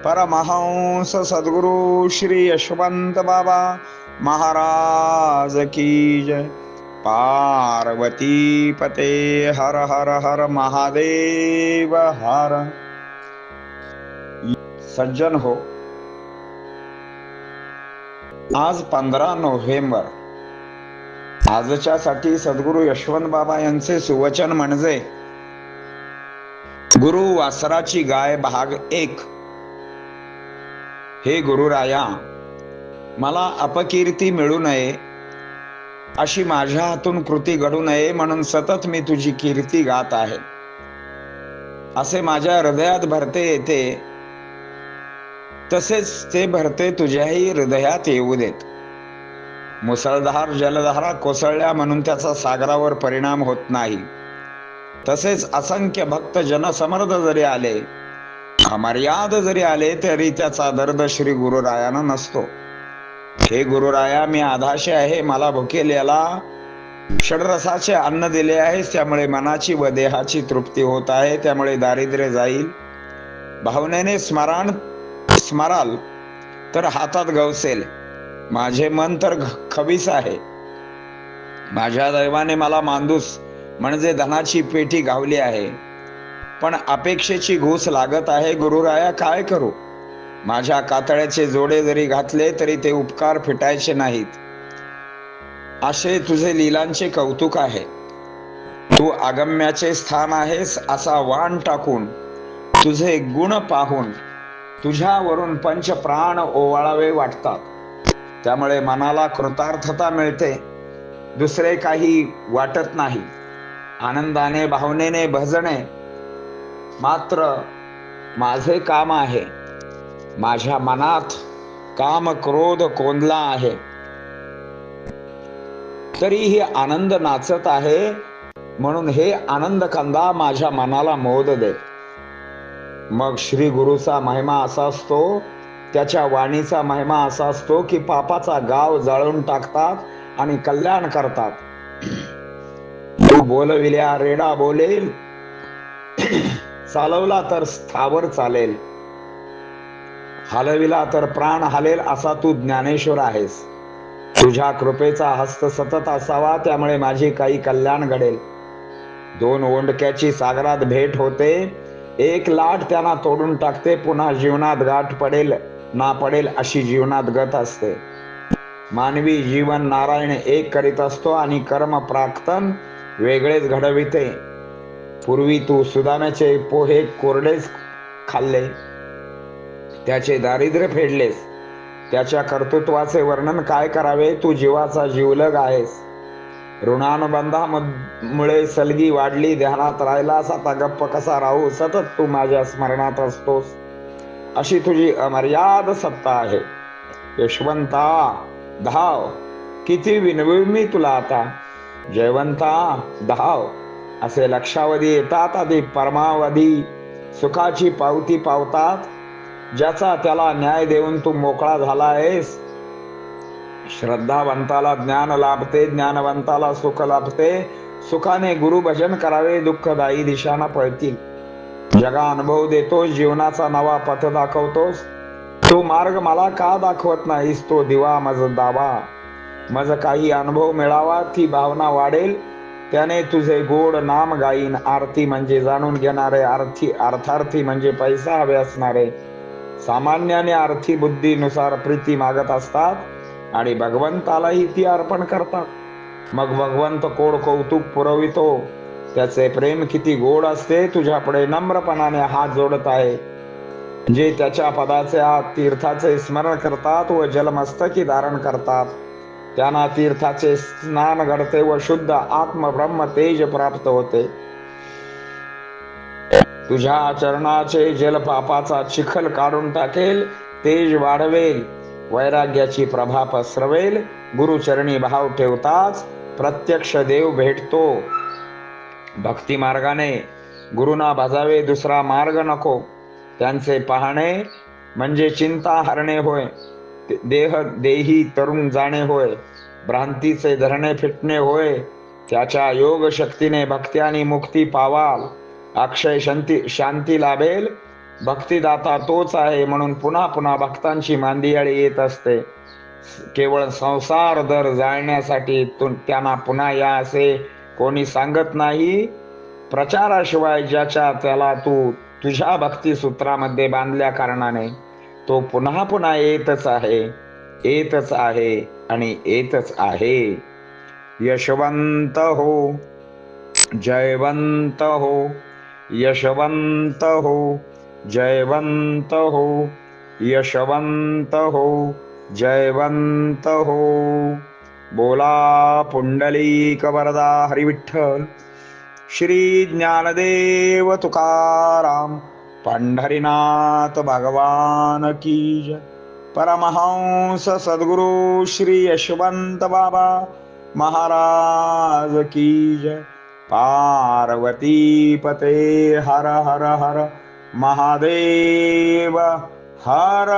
परमहंस सद्गुरु श्री यशवंत बाबा महाराज की जय। पार्वती पते हर हर हर महादेव हर। सज्जन हो। आज पंधरा नोव्हेंबर। आजच्या साठी सद्गुरु यशवंत बाबा यांचे सुवचन म्हणजे गुरु वासराची गाय भाग एक. हे गुरुराया मला अपकीर्ती मिळू नये अशी माझ्या हातून कृती घडू नये म्हणून सतत मी तुझी कीर्ती गात आहे. असे माझ्या हृदयात भरते येते तसेच ते भरते तुझ्याही हृदयात येऊ देत. मुसळधार जलधारा कोसळल्या म्हणून त्याचा सागरावर परिणाम होत नाही. तसेच असंख्य भक्त जनसमर्थ जरी आले अमर्याद जरी आले तरी त्याचा दर्द श्री गुरुरायानं नसतो. हे गुरुराया मी आधाशे आहे मला भुकेल याला षडरसाचे अन्न दिले आहे त्यामुळे मनाची व देहाची तृप्ती होत आहे त्यामुळे दारिद्र्य जाईल. भावनेने स्मरण स्मराल तर हातात गवसेल. माझे मन तर ख- खबीस आहे. माझ्या दैवाने मला मांदूस म्हणजे धनाची पेटी गावली आहे. पण अपेक्षेची घूस लागत आहे गुरुराया काय करू? माझ्या कातळ्याचे जोडे जरी घातले तरी ते उपकार फिटायचे नाहीत. असे तुझे लीलांचे कौतुक आहे. तू आगम्याचे स्थान आहेस असा वाण टाकून तुझे गुण पाहून तुझ्यावरून पंच प्राण ओवाळावे वाटतात. त्यामुळे मनाला कृतार्थता मिळते. दुसरे काही वाटत नाही. आनंदाने भावनेने भजणे मात्र माझे काम आहे. माझ्या मनात काम क्रोध कोंदला आहे. तरीही आनंद नाचत आहे म्हणून हे आनंद कंदा माझ्या मनाला मोद दे. मग श्री गुरुचा महिमा असा असतो त्याच्या वाणीचा महिमा असा असतो की पापाचा गाव जाळून टाकतात आणि कल्याण करतात. तू बोलविल्या रेडा बोलेल चालवला तर स्थावर चालेल. हलविला तर प्राण हालेल असा तू ज्ञानेश्वर आहेस. तुझ्या कृपेचा हस्त सतत असावा त्यामुळे माझी काही कल्याण घडेल. दोन ओंडक्याची सागरात भेट होते. एक लाट त्यांना तोडून टाकते पुन्हा जीवनात गाठ पडेल ना पडेल अशी जीवनात गत असते. मानवी जीवन नारायण एक करीत असतो आणि कर्म प्राक्तन वेगळेच घडविते. पूर्वी तू सुदाम्याचे पोहे कोरडेच खाल्ले. त्याचे दारिद्र्य फेडलेस. त्याच्या कर्तृत्वाचे वर्णन काय करावे? तू जीवाचा जीवलग आहेस. ऋणानुबंधामुळे सलगी वाढली ध्यानात राहिलास आता गप्प कसा राहू? सतत तू माझ्या स्मरणात असतोस. अशी तुझी अमर्याद सत्ता आहे. यशवंता धाव. किती विनवी मी तुला आता. जयवंता धाव. असे लक्षावधी येतात आधी परमावधी. सुखाची पावती पावतात. ज्याचा त्याला न्याय देऊन तू मोकळा झाला आहेस श्रद्धावंताला ज्ञान लाभते ज्ञानवंताला सुख लाभते. सुखाने गुरु भजन करावे दुःखदायी दिशाना पळतील. जगा अनुभव देतोस जीवनाचा नवा पथ दाखवतोस. तो मार्ग मला का दाखवत नाहीस तो दिवा मज दावा. मज काही अनुभव मिळावा ती भावना वाढेल. त्याने तुझे गोड नाम गाईन. आरती म्हणजे जाणून घेणारे आर्थी अर्थार्थी म्हणजे पैसा हवे असणारे. सामान्याने आर्थी बुद्धीनुसार प्रीती मागत असतात आणि भगवंतालाही ती अर्पण करतात. मग भगवंत कोड कौतुक पुरवितो. त्याचे प्रेम किती गोड असते तुझ्यापुढे नम्रपणाने हात जोडत आहे. जे त्याच्या पदाचे हात तीर्थाचे स्मरण करतात व जलमस्तकी धारण करतात. त्यांना तीर्थाचे स्नान घडते व शुद्ध आत्म ब्रह्म तेज प्राप्त होते. तुझ्या चरणाचे जल पापाचा चिखल काढून टाकेल तेज वाढवेल वैराग्याची प्रभा पसरवेल गुरुचरणी भाव ठेवताच प्रत्यक्ष देव भेटतो. भक्ती मार्गाने गुरुना भजावे दुसरा मार्ग नको. त्यांचे पाहणे म्हणजे चिंता हरणे होय. देह देही तरुण जाणे होय भ्रांतीचे धरणे फिटणे होय त्याच्या योग शक्तीने भक्त्यानी मुक्ती पावाल. अक्षय शांती शांती लाभेल. भक्तिदाता तोच आहे म्हणून पुन्हा पुन्हा भक्तांची मांदियाळी येत असते. केवळ संसार दर जाळण्यासाठी तु- त्यांना पुन्हा या असे कोणी सांगत नाही. प्रचाराशिवाय ज्याच्या त्याला तू तुझ्या भक्ती सूत्रामध्ये बांधल्या कारणाने. तो पुन्हा पुन्हा येतच आहे येतच आहे आणि येतच आहे. यशवंत हो जयवंत हो यशवंत हो जयवंत हो यशवंत हो जयवंत हो बोला पुंडलीक वरदा हरिविठ्ठल श्री ज्ञानदेव तुकाराम. पंढरीनाथ भगवान की परमहंस सद्गुरु श्री यशवंत बाबा महाराज की जय पार्वती पते हर हर हर महादेव हर